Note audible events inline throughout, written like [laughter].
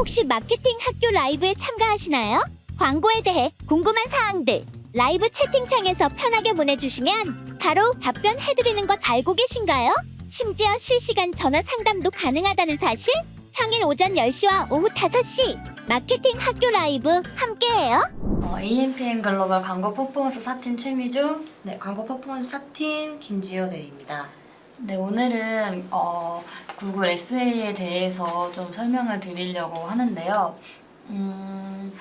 혹시 마케팅 학교 라이브에 참가하시나요? 광고에 대해 궁금한 사항들 라이브 채팅창에서 편하게 보내주시면 바로 답변해드리는 것 알고 계신가요? 심지어 실시간 전화 상담도 가능하다는 사실? 평일 오전 10시와 오후 5시 마케팅 학교 라이브 함께해요. 어, AMPN 글로벌 광고 퍼포먼스 4팀 최미주. 네, 광고 퍼포먼스 4팀 김지효 대리입니다. 네, 오늘은 어, 구글 SA에 대해서 좀 설명을 드리려고 하는데요. 음,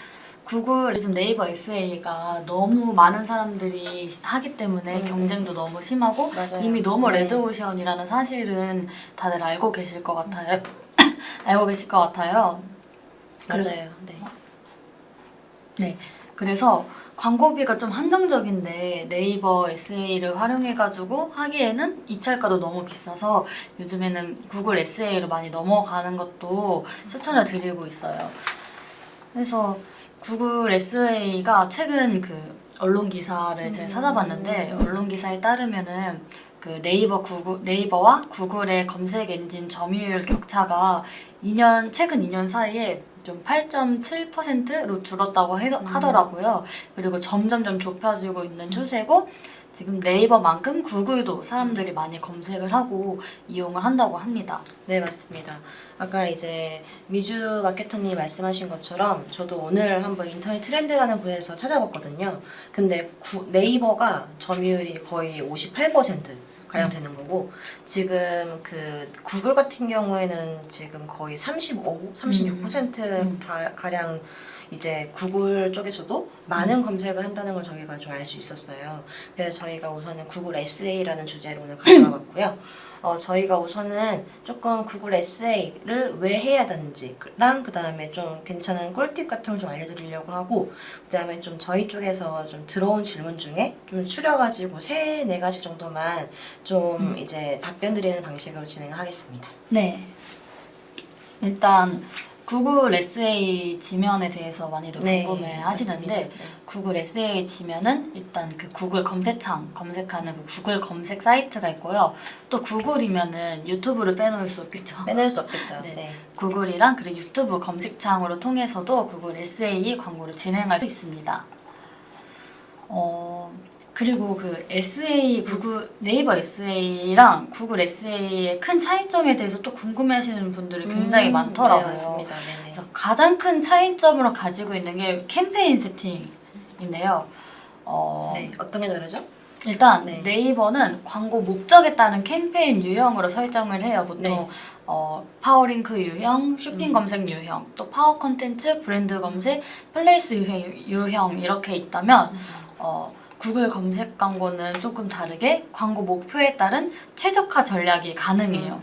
구글 요즘 네이버 SA가 너무 많은 사람들이 하기 때문에 음. 경쟁도 너무 심하고 맞아요. 이미 너무 네. 레드오션이라는 사실은 다들 알고 계실 것 같아요. [clears throat] 알고 계실 것 같아요. 맞아요. 네. 네. 그래서 광고비가 좀 한정적인데 네이버 SA를 활용해가지고 하기에는 입찰가도 너무 비싸서 요즘에는 구글 SA로 많이 넘어가는 것도 추천을 드리고 있어요. 그래서 구글 SA가 최근 그 언론 기사를 제가 음. 찾아봤는데 언론 기사에 따르면은 그 네이버 구글 네이버와 구글의 검색 엔진 점유율 격차가 2년 최근 2년 사이에 좀 8.7%로 줄었다고 해, 하더라고요. 그리고 점점점 좁혀지고 있는 추세고 지금 네이버만큼 구글도 사람들이 많이 검색을 하고 이용을 한다고 합니다. 네, 맞습니다. 아까 이제 미주 마케터님 말씀하신 것처럼 저도 오늘 한번 인터넷 트렌드라는 곳에서 찾아봤거든요. 근데 구- 네이버가 점유율이 거의 58% 가량 되는 거고 지금 그 구글 같은 경우에는 지금 거의 35, 36% 음. 가, 가량 이제 구글 쪽에서도 많은 검색을 한다는 걸 저희가 좀 알 수 있었어요. 그래서 저희가 우선은 구글 SA라는 주제로 오늘 가져와 [clears throat] 봤고요. 어, 저희가 우선은 조금 구글 SA를 왜 해야 되는지랑 그 다음에 좀 괜찮은 꿀팁 같은 걸 좀 알려드리려고 하고 그 다음에 좀 저희 쪽에서 좀 들어온 질문 중에 좀 추려가지고 세 네 가지 정도만 좀 이제 답변 드리는 방식으로 진행하겠습니다. 네. 일단 구글 SA 지면에 대해서 많이들 궁금해 하시는데 네, 맞습니다. 네. 구글 SA 지면은 일단 그 구글 검색창 검색하는 그 구글 검색 사이트가 있고요. 또 구글이면은 유튜브를 빼놓을 수 없겠죠. 빼놓을 수 없겠죠. [laughs] 네. 네. 구글이랑 그리고 유튜브 검색창으로 통해서도 구글 SA 광고를 진행할 수 있습니다. 어 그리고 그 SA 구글 네이버 SA랑 구글 SA의 큰 차이점에 대해서 또 궁금해하시는 분들이 굉장히 음, 많더라고요. 네, 맞습니다. 네네. 그래서 가장 큰 차이점으로 가지고 있는 게 캠페인 세팅인데요. 어, 네. 어떤 게 다르죠? 일단 네. 네이버는 광고 목적에 따른 캠페인 유형으로 설정을 해요. 보통 네. 어, 파워링크 유형, 쇼핑 음. 검색 유형, 또 파워 컨텐츠, 브랜드 검색, 플레이스 유형, 유형 이렇게 있다면 어, 구글 검색 광고는 조금 다르게 광고 목표에 따른 최적화 전략이 가능해요.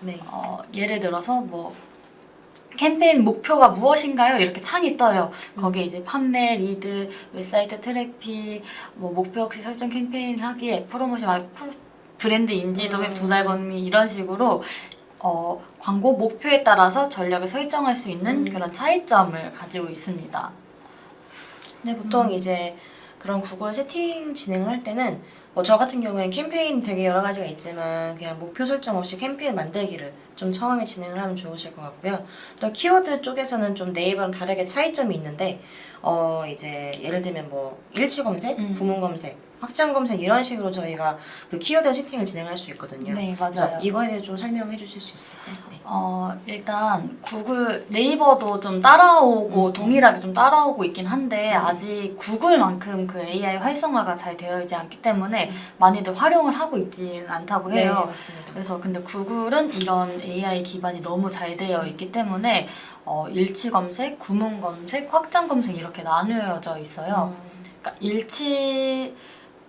네. 어, 예를 들어서 뭐 캠페인 목표가 무엇인가요? 이렇게 창이 떠요. 거기에 이제 판매, 리드, 웹사이트 트래픽, 뭐 목표 없이 설정 캠페인 하기에 프로모션, 말- 프로- 브랜드 인지, 도매 음. 도달 범위 이런 식으로 어, 광고 목표에 따라서 전략을 설정할 수 있는 음. 그런 차이점을 가지고 있습니다. 네, 보통 음. 이제 그런 구글 세팅 진행할 때는 뭐 저 같은 경우에는 캠페인 되게 여러 가지가 있지만 그냥 목표 설정 없이 캠페인 만들기를 좀 처음에 진행을 하면 좋으실 것 같고요. 또 키워드 쪽에서는 좀 네이버랑 다르게 차이점이 있는데 어 이제 예를 들면 뭐 일치 검색, 음. 구문 검색, 확장 검색 이런 식으로 저희가 그 키워드 세팅을 진행할 수 있거든요. 네, 맞아요. 이거에 대해 좀 설명해 주실 수 있을까요? 네. 어, 일단 구글 네이버도 좀 따라오고 음. 동일하게 좀 따라오고 있긴 한데 음. 아직 구글만큼 그 AI 활성화가 잘 되어 있지 않기 때문에 음. 많이들 활용을 하고 있지는 않다고 네, 해요. 맞습니다. 그래서 근데 구글은 이런 AI 기반이 너무 잘 되어 있기 때문에 어, 일치 검색, 구문 검색, 확장 검색 이렇게 나뉘어져 있어요. 음. 그러니까 일치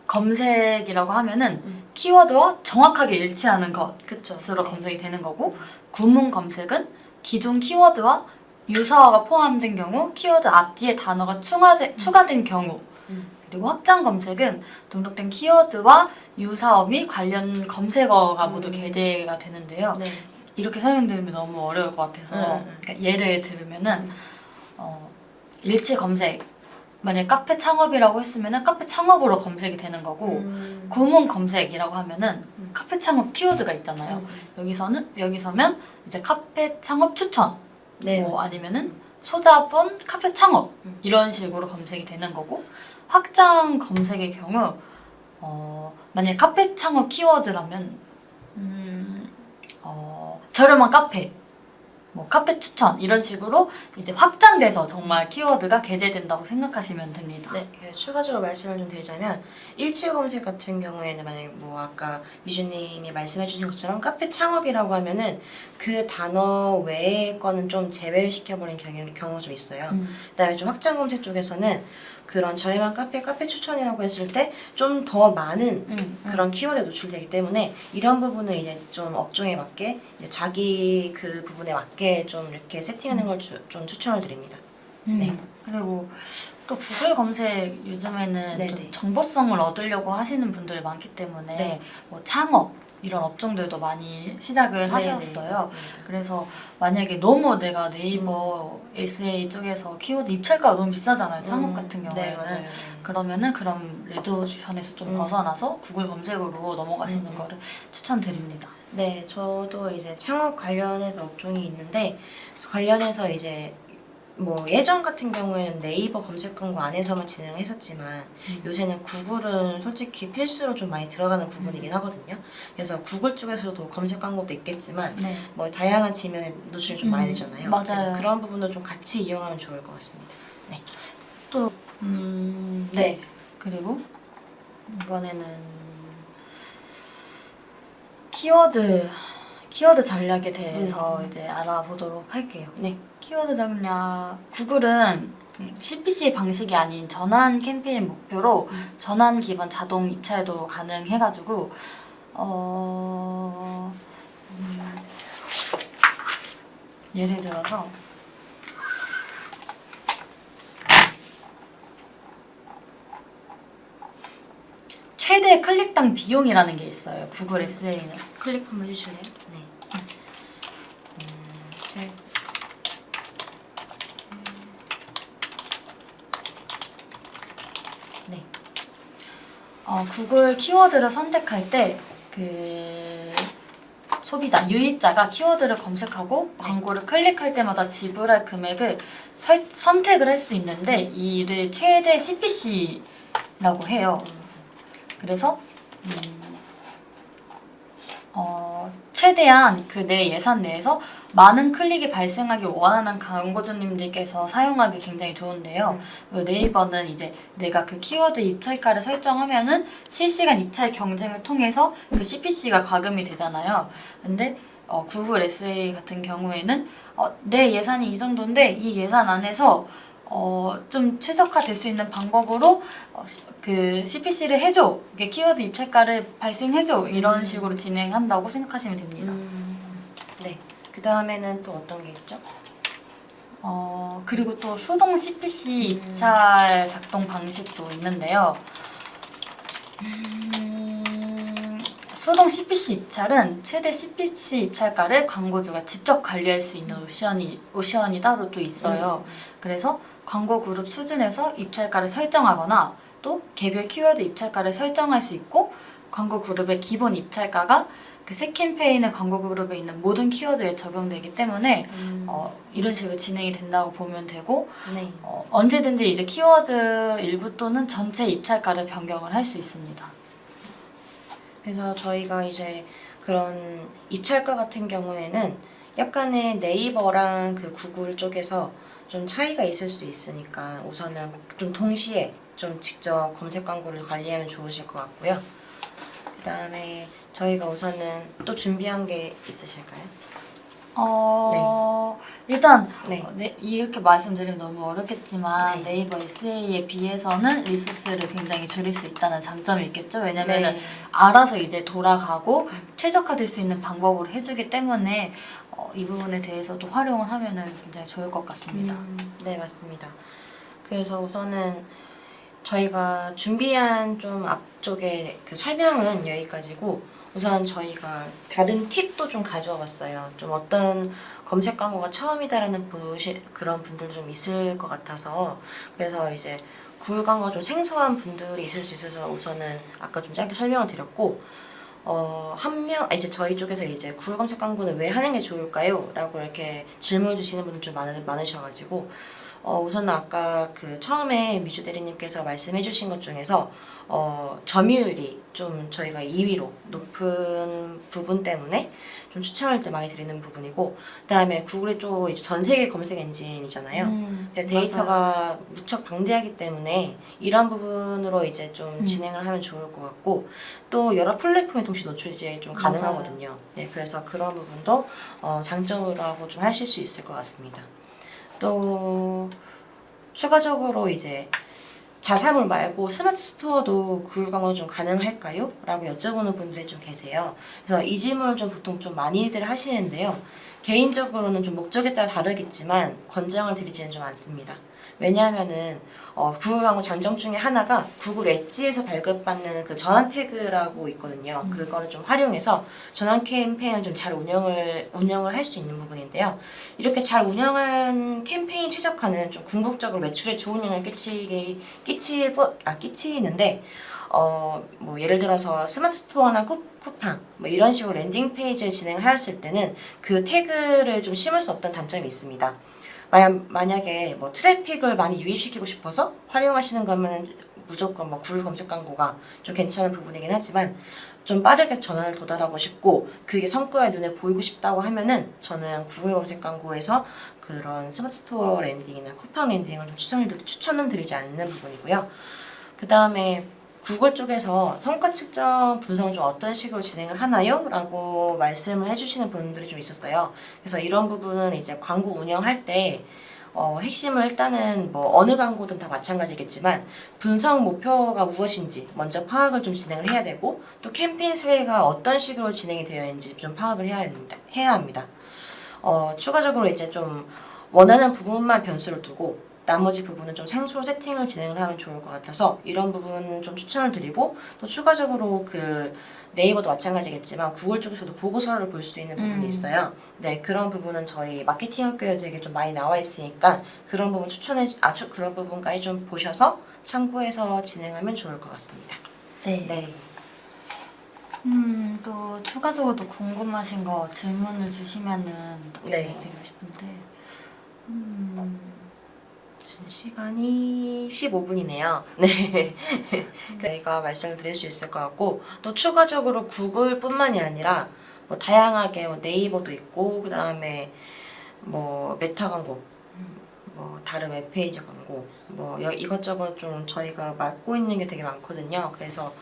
검색이라고 하면은 음. 키워드와 정확하게 일치하는 것 그쵸. 스로 네. 검색이 되는 거고 구문 검색은 기존 키워드와 유사어가 포함된 경우 키워드 앞뒤에 단어가 추가되, 추가된 경우 음. 그리고 확장 검색은 등록된 키워드와 유사어 및 관련 검색어가 모두 음. 게재가 되는데요. 네. 이렇게 설명드리면 너무 어려울 것 같아서 음, 음. 그러니까 예를 들면은 어, 일치 검색 만약 카페 창업이라고 했으면은 카페 창업으로 검색이 되는 거고 음. 구문 검색이라고 하면은 음. 카페 창업 키워드가 있잖아요. 음. 여기서는 여기서면 이제 카페 창업 추천 네, 뭐 맞습니다. 아니면은 소자본 카페 창업 음. 이런 식으로 검색이 되는 거고 확장 검색의 경우 어, 만약 카페 창업 키워드라면 음, 어, 저렴한 카페 뭐 카페 추천 이런 식으로 이제 확장돼서 정말 키워드가 게재된다고 생각하시면 됩니다. 네, 그 추가적으로 말씀을 좀 드리자면 일치 검색 같은 경우에는 만약에 뭐 아까 미주님이 말씀해주신 것처럼 카페 창업이라고 하면은 그 단어 외의 거는 좀 제외를 시켜버린 경우, 경우가 좀 있어요. 음. 그다음에 좀 확장 검색 쪽에서는 그런 저렴한 카페, 카페 추천이라고 했을 때 좀 더 많은 음, 음. 그런 키워드에 노출되기 때문에 이런 부분을 이제 좀 업종에 맞게 이제 자기 그 부분에 맞게 좀 이렇게 세팅하는 걸 좀 추천을 드립니다. 음. 네. 그리고 또 구글 검색 요즘에는 네네. 좀 정보성을 얻으려고 하시는 분들이 많기 때문에 네. 뭐 창업 이런 업종들도 많이 시작을 네, 네, 하셨어요. 맞습니다. 그래서 만약에 너무 내가 네이버 SA 쪽에서 키워드 입찰가가 너무 비싸잖아요. 창업 음, 같은 네, 경우에는. 맞아요. 그러면은 그런 레드오션에서 좀 음. 벗어나서 구글 검색으로 넘어가시는 음. 거를 추천드립니다. 네, 저도 이제 창업 관련해서 업종이 있는데 관련해서 이제 뭐 예전 같은 경우에는 네이버 검색 광고 안에서만 진행을 했었지만 음. 요새는 구글은 솔직히 필수로 좀 많이 들어가는 부분이긴 하거든요. 그래서 구글 쪽에서도 검색 광고도 있겠지만 네. 뭐 다양한 지면에 노출이 좀 많이 음, 되잖아요. 맞아요. 그래서 그런 부분도 좀 같이 이용하면 좋을 것 같습니다. 또 음, 네. 네. 그리고 이번에는 키워드 키워드 전략에 대해서 이제 알아보도록 할게요. 네. 키워드 전략 구글은 CPC 방식이 아닌 전환 캠페인 목표로 음. 전환 기반 자동 입찰도 가능해가지고 어 음, 예를 들어서 최대 클릭당 비용이라는 게 있어요. 구글 SA는. 클릭 한번 해주실래요? 네. 어, 구글 키워드를 선택할 때 그 소비자, 유입자가 키워드를 검색하고 광고를 클릭할 때마다 지불할 금액을 설- 선택을 할 수 있는데 이를 최대 CPC라고 해요. 그래서 음, 어, 최대한 그 내 예산 내에서 많은 클릭이 발생하기 원하는 광고주님들께서 사용하기 굉장히 좋은데요. 그 네이버는 이제 내가 그 키워드 입찰가를 설정하면은 실시간 입찰 경쟁을 통해서 그 CPC가 과금이 되잖아요. 근데 어, 구글 SA 같은 경우에는 어, 내 예산이 이 정도인데 이 예산 안에서 어, 좀 최적화될 수 있는 방법으로 어, 시- 그 CPC를 해줘. 이게 키워드 입찰가를 발생해줘. 이런 음. 식으로 진행한다고 생각하시면 됩니다. 음, 네. 그 다음에는 또 어떤 게 있죠? 어, 그리고 또 수동 CPC 입찰 작동 방식도 있는데요. 음, 수동 CPC 입찰은 최대 CPC 입찰가를 광고주가 직접 관리할 수 있는 옵션이, 옵션이 따로 또 있어요. 그래서 광고 그룹 수준에서 입찰가를 설정하거나 또 개별 키워드 입찰가를 설정할 수 있고 광고 그룹의 기본 입찰가가 그 새 캠페인의 광고 그룹에 있는 모든 키워드에 적용되기 때문에 음, 어, 이런 식으로 진행이 된다고 보면 되고 네. 어, 언제든지 이제 키워드 일부 또는 전체 입찰가를 변경을 할 수 있습니다. 그래서 저희가 이제 그런 입찰가 같은 경우에는 약간의 네이버랑 그 구글 쪽에서 좀 차이가 있을 수 있으니까 우선은 좀 동시에 좀 직접 검색 광고를 관리하면 좋으실 것 같고요. 그 다음에 저희가 우선은 또 준비한 게 있으실까요? 어, 일단 네. 어, 네, 이렇게 말씀드리면 너무 어렵겠지만 네. 네. 이버 SA에 비해서는 리소스를 굉장히 줄일 수 있다는 장점이 있겠죠. 왜냐면은 네. 알아서 이제 돌아가고 최적화될 수 있는 방법으로 해주기 때문에 어, 이 부분에 대해서도 활용을 하면은 굉장히 좋을 것 같습니다. 음, 네, 맞습니다. 그래서 우선은 저희가 준비한 좀 앞쪽에 그 설명은 여기까지고 우선 저희가 다른 팁도 좀 가져와 봤어요. 좀 어떤 검색 광고가 처음이다라는 부시, 그런 분들 좀 있을 것 같아서 그래서 이제 구글 광고가 좀 생소한 분들이 있을 수 있어서 우선은 아까 좀 짧게 설명을 드렸고 어, 한 명, 아, 이제 저희 쪽에서 이제 구글 검색 광고는 왜 하는 게 좋을까요? 라고 이렇게 질문을 주시는 분들 좀 많으, 많으셔가지고, 어, 우선 아까 그 처음에 미주 대리님께서 말씀해 주신 것 중에서, 어, 점유율이 좀 저희가 2위로 높은 부분 때문에 좀 추천을 때 많이 드리는 부분이고, 그 다음에 구글이 또 이제 전 세계 검색 엔진이잖아요. 음, 데이터가 무척 방대하기 때문에 이런 부분으로 이제 좀 음. 진행을 하면 좋을 것 같고 또 여러 플랫폼에 동시 노출이 좀 맞아요. 가능하거든요. 네, 그래서 그런 부분도 어, 장점으로 좀 하실 수 있을 것 같습니다. 또 추가적으로 이제 자사물 말고 스마트 스토어도 구글 광고 좀 가능할까요? 라고 여쭤보는 분들이 좀 계세요. 그래서 이 질문을 좀 보통 좀 많이들 하시는데요. 개인적으로는 좀 목적에 따라 다르겠지만 권장을 드리지는 좀 않습니다. 왜냐하면은 어, 구글 광고 장점 중에 하나가 구글 엣지에서 발급받는 그 전환 태그라고 있거든요. 그거를 좀 활용해서 전환 캠페인을 좀 잘 운영을 운영을 할 수 있는 부분인데요. 이렇게 잘 운영한 캠페인 최적화는 좀 궁극적으로 매출에 좋은 영향을 끼치게 끼칠 부- 아 끼치는데 어뭐 예를 들어서 스마트 스토어나 쿠, 쿠팡 뭐 이런 식으로 랜딩 페이지를 진행하였을 때는 그 태그를 좀 심을 수 없던 단점이 있습니다. 만약, 만약에 뭐 트래픽을 많이 유입시키고 싶어서 활용하시는 거면 무조건 뭐 구글 검색 광고가 좀 괜찮은 부분이긴 하지만 좀 빠르게 전환을 도달하고 싶고 그게 성과에 눈에 보이고 싶다고 하면은 저는 구글 검색 광고에서 그런 스마트 스토어 랜딩이나 쿠팡 랜딩을 좀 추천을, 추천은 드리지 않는 부분이고요. 그 다음에 구글 쪽에서 성과 측정 분석을 좀 어떤 식으로 진행을 하나요? 라고 말씀을 해주시는 분들이 좀 있었어요. 그래서 이런 부분은 이제 광고 운영할 때 어, 핵심을 일단은 뭐 어느 광고든 다 마찬가지겠지만 분석 목표가 무엇인지 먼저 파악을 좀 진행을 해야 되고 또 캠페인 사례가 어떤 식으로 진행이 되어 있는지 좀 파악을 해야 합니다. 해야 합니다. 어, 추가적으로 이제 좀 원하는 부분만 변수를 두고 나머지 부분은 좀 생수로 세팅을 진행을 하면 좋을 것 같아서 이런 부분 좀 추천을 드리고 또 추가적으로 그 네이버도 마찬가지겠지만 구글 쪽에서도 보고서를 볼 수 있는 부분이 음. 있어요. 네 그런 부분은 저희 마케팅 학교에 되게 좀 많이 나와 있으니까 그런 부분 추천해 아주 그런 부분까지 좀 보셔서 참고해서 진행하면 좋을 것 같습니다. 네. 네. 음, 또 추가적으로 또 궁금하신 거 질문을 주시면은 또 네. 드리고 싶은데. 음, 지금 시간이 15분이네요. [laughs] 네. 저희가 말씀을 드릴 수 있을 것 같고 또 추가적으로 구글뿐만이 아니라 뭐 다양하게 뭐 네이버도 있고 그 다음에 뭐 메타 광고, 뭐 다른 웹페이지 광고, 뭐 여- 이것저것 좀 저희가 맡고 있는 게 되게 많거든요. 그래서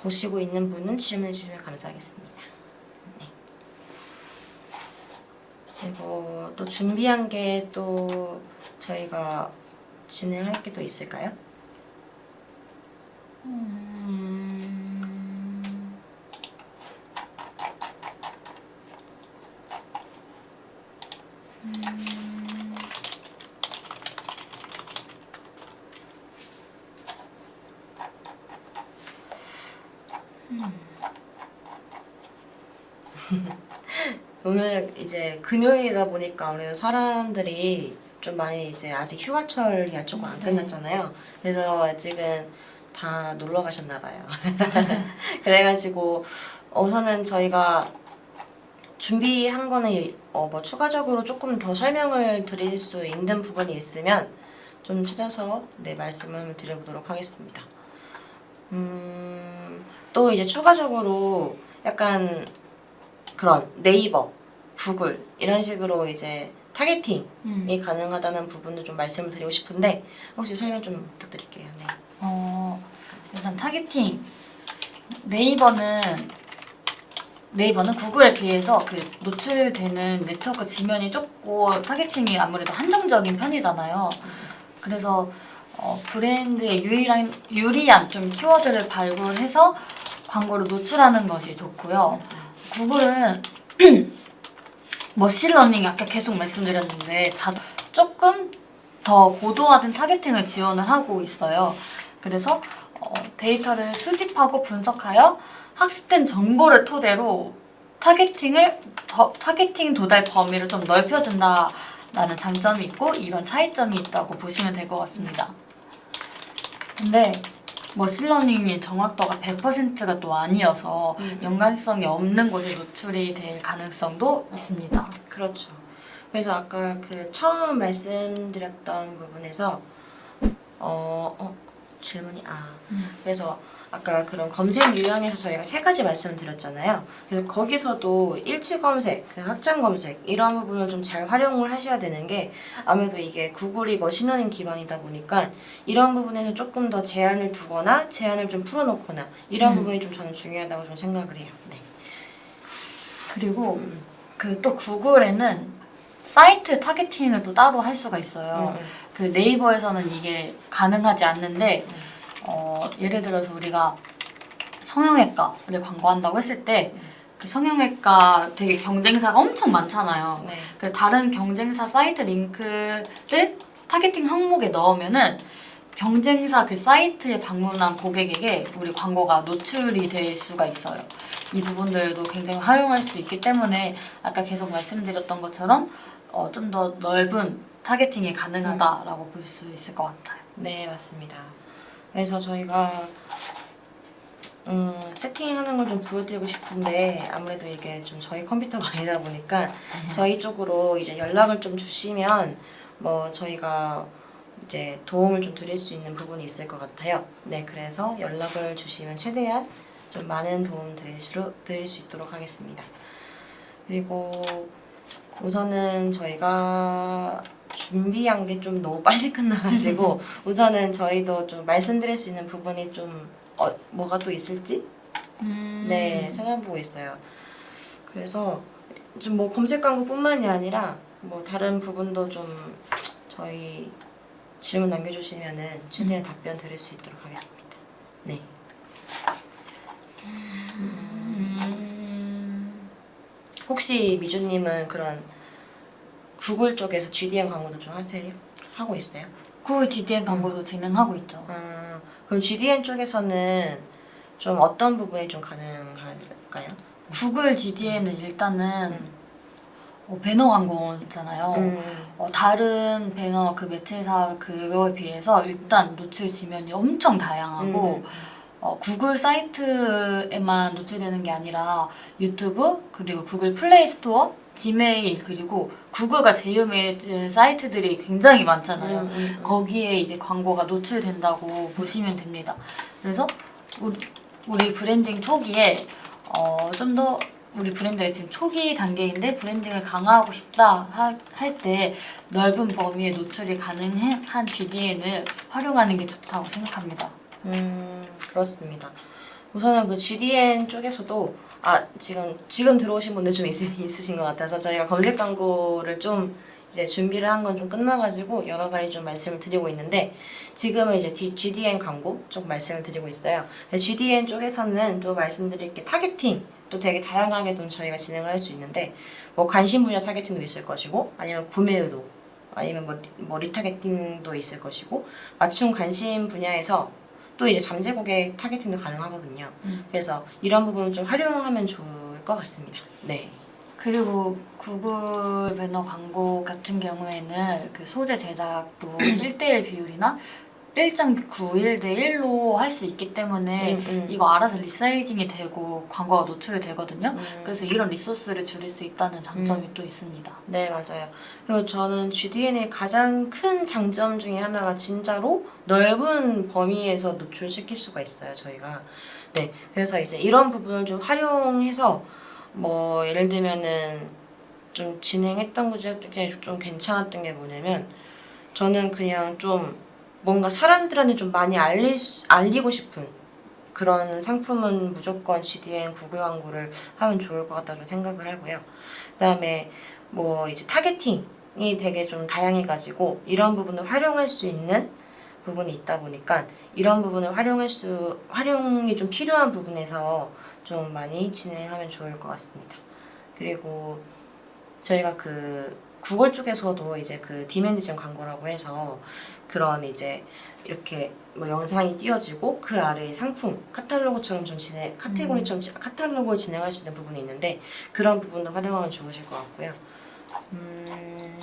보시고 있는 분은 질문 주시면 감사하겠습니다. 네. 그리고 또 준비한 게또 저희가 진행할 게또 있을까요? 음, [laughs] 오늘 이제 금요일이다 보니까 우리 사람들이 좀 많이 이제 아직 휴가철이 조금 안 네. 끝났잖아요. 그래서 아직은 다 놀러 가셨나 봐요. [laughs] 그래가지고 우선은 저희가 준비한 거는 어 뭐 추가적으로 조금 더 설명을 드릴 수 있는 부분이 있으면 좀 찾아서 네 말씀을 드려보도록 하겠습니다. 음, 또 이제 추가적으로 약간 그런 네이버, 구글 이런 식으로 이제 타겟팅이 음. 가능하다는 부분도 좀 말씀을 드리고 싶은데 혹시 설명 좀 부탁드릴게요. 네. 어, 일단 타겟팅. 네이버는 네이버는 구글에 비해서 그 노출되는 네트워크 지면이 좁고 타겟팅이 아무래도 한정적인 편이잖아요. 그래서 어, 브랜드의 유일한 유리한 좀 키워드를 발굴해서 광고를 노출하는 것이 좋고요. 구글은 [clears throat] 머신러닝 아까 계속 말씀드렸는데 자, 조금 더 고도화된 타겟팅을 지원을 하고 있어요. 그래서 어, 데이터를 수집하고 분석하여 학습된 정보를 토대로 타겟팅을 더, 타겟팅 도달 범위를 좀 넓혀준다라는 장점이 있고 이런 차이점이 있다고 보시면 될 것 같습니다. 근데 머신러닝의 정확도가 100%가 또 아니어서 음. 연관성이 없는 곳에 노출이 될 가능성도 있습니다. 그렇죠. 그래서 아까 그 처음 말씀드렸던 부분에서 어, 어 질문이 아 음. 그래서 아까 그런 검색 유형에서 저희가 세 가지 말씀을 드렸잖아요. 그래서 거기서도 일치 검색, 그 확장 검색 이런 부분을 좀 잘 활용을 하셔야 되는 게 아무래도 이게 구글이 머신러닝 기반이다 보니까 이런 부분에는 조금 더 제한을 두거나 제한을 좀 풀어놓거나 이런 음. 부분이 좀 저는 중요하다고 좀 생각을 해요. 네. 그리고 음. 그또 구글에는 사이트 타겟팅을 또 따로 할 수가 있어요. 음, 음. 그 네이버에서는 이게 가능하지 않는데 어, 예를 들어서 우리가 성형외과를 광고한다고 했을 때 그 성형외과 되게 경쟁사가 엄청 많잖아요. 네. 그 다른 경쟁사 사이트 링크를 타겟팅 항목에 넣으면은 경쟁사 그 사이트에 방문한 고객에게 우리 광고가 노출이 될 수가 있어요. 이 부분들도 굉장히 활용할 수 있기 때문에 아까 계속 말씀드렸던 것처럼 어, 좀 더 넓은 타겟팅이 가능하다라고 볼 수 있을 것 같아요. 네, 맞습니다. 그래서 저희가 음, 세팅하는 걸 좀 보여드리고 싶은데 아무래도 이게 좀 저희 컴퓨터가 [laughs] 아니다 보니까 저희 쪽으로 이제 연락을 좀 주시면 뭐 저희가 이제 도움을 좀 드릴 수 있는 부분이 있을 것 같아요. 네, 그래서 연락을 주시면 최대한 좀 많은 도움 드릴 수, 드릴 수 있도록 하겠습니다. 그리고 우선은 저희가 준비한 게 좀 너무 빨리 끝나가지고 [laughs] 우선은 저희도 좀 말씀드릴 수 있는 부분이 좀 어, 뭐가 또 있을지 음. 네 찾아보고 있어요. 그래서 좀 뭐 검색 광고뿐만이 아니라 뭐 다른 부분도 좀 저희 질문 남겨주시면은 최대한 답변 드릴 수 있도록 하겠습니다. 네. 음. 혹시 미주님은 그런 구글 쪽에서 GDN 광고도 좀 하세요? 하고 있어요? 구글 DDN 광고도 진행하고 있죠. 아, 그럼 GDN 쪽에서는 좀 어떤 부분이 좀 가능할까요? 구글 DDN은 일단은 음. 어, 배너 광고잖아요. 음, 어, 다른 배너 그 매체사 그거에 비해서 일단 노출 지면이 엄청 다양하고 음. 어, 구글 사이트에만 노출되는 게 아니라 유튜브 그리고 구글 플레이 스토어, 지메일 그리고 구글과 제휴맺은 사이트들이 굉장히 많잖아요. 음, 음, 음. 거기에 이제 광고가 노출된다고 보시면 됩니다. 그래서 우리, 우리 브랜딩 초기에 어, 좀 더 우리 브랜드가 지금 초기 단계인데 브랜딩을 강화하고 싶다 할 때 넓은 범위의 노출이 가능한 GDN을 활용하는 게 좋다고 생각합니다. 음, 그렇습니다. 우선은 그 GDN 쪽에서도 아 지금 지금 들어오신 분들 좀 있, 있으신 것 같아서 저희가 검색 광고를 좀 이제 준비를 한 건 좀 끝나가지고 여러 가지 좀 말씀을 드리고 있는데 지금은 이제 GDN 광고 쪽 말씀을 드리고 있어요. GDN 쪽에서는 또 말씀드릴 게 타겟팅 또 되게 다양하게 좀 저희가 진행을 할 수 있는데 뭐 관심 분야 타겟팅도 있을 것이고 아니면 구매 의도 아니면 뭐, 리- 뭐 리타겟팅도 있을 것이고 맞춤 관심 분야에서 또 이제 잠재 고객 타겟팅도 가능하거든요. 음. 그래서 이런 부분을 좀 활용하면 좋을 것 같습니다. 네. 그리고 구글 배너 광고 같은 경우에는 그 소재 제작도 [clears throat] 1대1 비율이나 1.91대 1로 할 수 있기 때문에 음, 음. 이거 알아서 리사이징이 되고 광고가 노출이 되거든요. 음. 그래서 이런 리소스를 줄일 수 있다는 장점이 또 있습니다. 네, 맞아요. 그리고 저는 GDN의 가장 큰 장점 중에 하나가 진짜로 넓은 범위에서 노출시킬 수가 있어요, 저희가. 네, 그래서 이제 이런 부분을 좀 활용해서 뭐 예를 들면은 좀 진행했던 것 중에 좀 괜찮았던 게 뭐냐면 저는 그냥 좀 뭔가 사람들한테 좀 많이 수- 알리고 싶은 그런 상품은 무조건 GDN 구글 광고를 하면 좋을 것 같다고 생각을 하고요. 그 다음에 뭐 이제 타겟팅이 되게 좀 다양해가지고 이런 부분을 활용할 수 있는 부분이 있다 보니까 이런 부분을 활용할 수 활용이 좀 필요한 부분에서 좀 많이 진행하면 좋을 것 같습니다. 그리고 저희가 그 구글 쪽에서도 이제 그 디멘디션 광고라고 해서 그런 이제 이렇게 뭐 영상이 띄워지고 그 아래에 상품 카탈로그처럼 좀 진행 카테고리처럼 지- 카탈로그를 진행할 수 있는 부분이 있는데 그런 부분도 활용하면 좋으실 것 같고요. 음,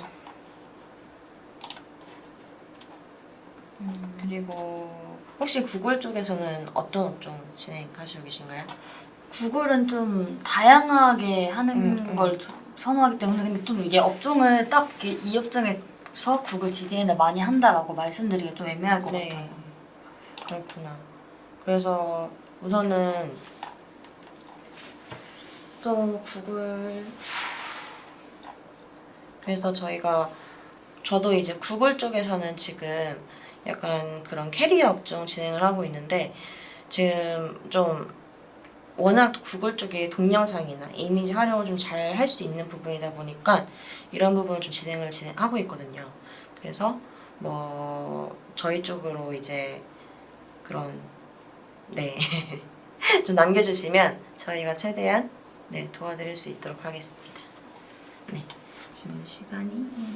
그리고 혹시 구글 쪽에서는 어떤 업종 진행하시고 계신가요? 구글은 좀 다양하게 하는 음, 음. 걸 조- 선호하기 때문에 근데 좀 이게 업종을 딱 이 업종에서 구글 DDN을 많이 한다라고 말씀드리기 좀 애매할 것 네. 같아요. 그렇구나. 그래서 우선은 또 구글 그래서 저희가 저도 이제 구글 쪽에서는 지금 약간 그런 캐리어 업종 진행을 하고 있는데 지금 좀 워낙 구글 쪽에 동영상이나 이미지 활용을 좀 잘 할 수 있는 부분이다 보니까 이런 부분을 좀 진행을 진행하고 있거든요. 그래서 뭐 저희 쪽으로 이제 그런 네. [laughs] 좀 남겨주시면 저희가 최대한 네 도와드릴 수 있도록 하겠습니다. 네. 지금 시간이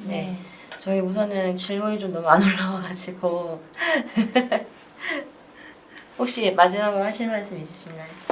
네. 저희 우선은 질문이 좀 너무 안 올라와가지고 [laughs] 혹시 마지막으로 하실 말씀 있으신가요?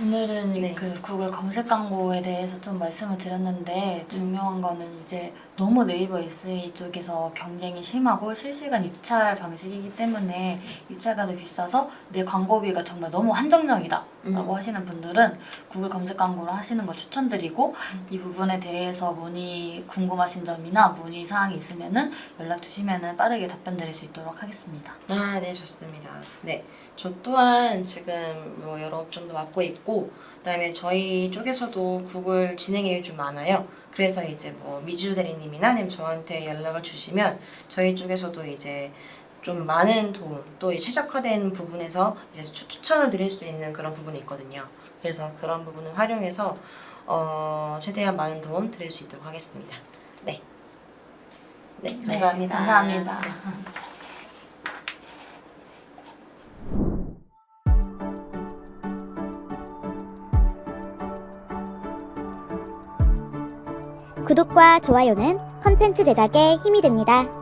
오늘은 네. 그 구글 검색 광고에 대해서 좀 말씀을 드렸는데 중요한 거는 이제 너무 네이버 SE 쪽에서 경쟁이 심하고 실시간 입찰 방식이기 때문에 입찰가도 비싸서 내 광고비가 정말 너무 한정적이다 라고 음. 하시는 분들은 구글 검색 광고를 하시는 걸 추천드리고 이 부분에 대해서 문의 궁금하신 점이나 문의 사항이 있으면은 연락 주시면은 빠르게 답변 드릴 수 있도록 하겠습니다. 아, 네, 좋습니다. 네. 저 또한 지금 뭐 여러 업종도 맡고 있고, 그다음에 저희 쪽에서도 구글 진행이 좀 많아요. 그래서 이제 뭐 미주 대리님이나 아니면 저한테 연락을 주시면 저희 쪽에서도 이제 좀 많은 도움 또이 최적화된 부분에서 이제 추, 추천을 드릴 수 있는 그런 부분이 있거든요. 그래서 그런 부분을 활용해서 어, 최대한 많은 도움 드릴 수 있도록 하겠습니다. 네. 네, 감사합니다. 네, 감사합니다. 구독과 좋아요는 컨텐츠 제작에 힘이 됩니다.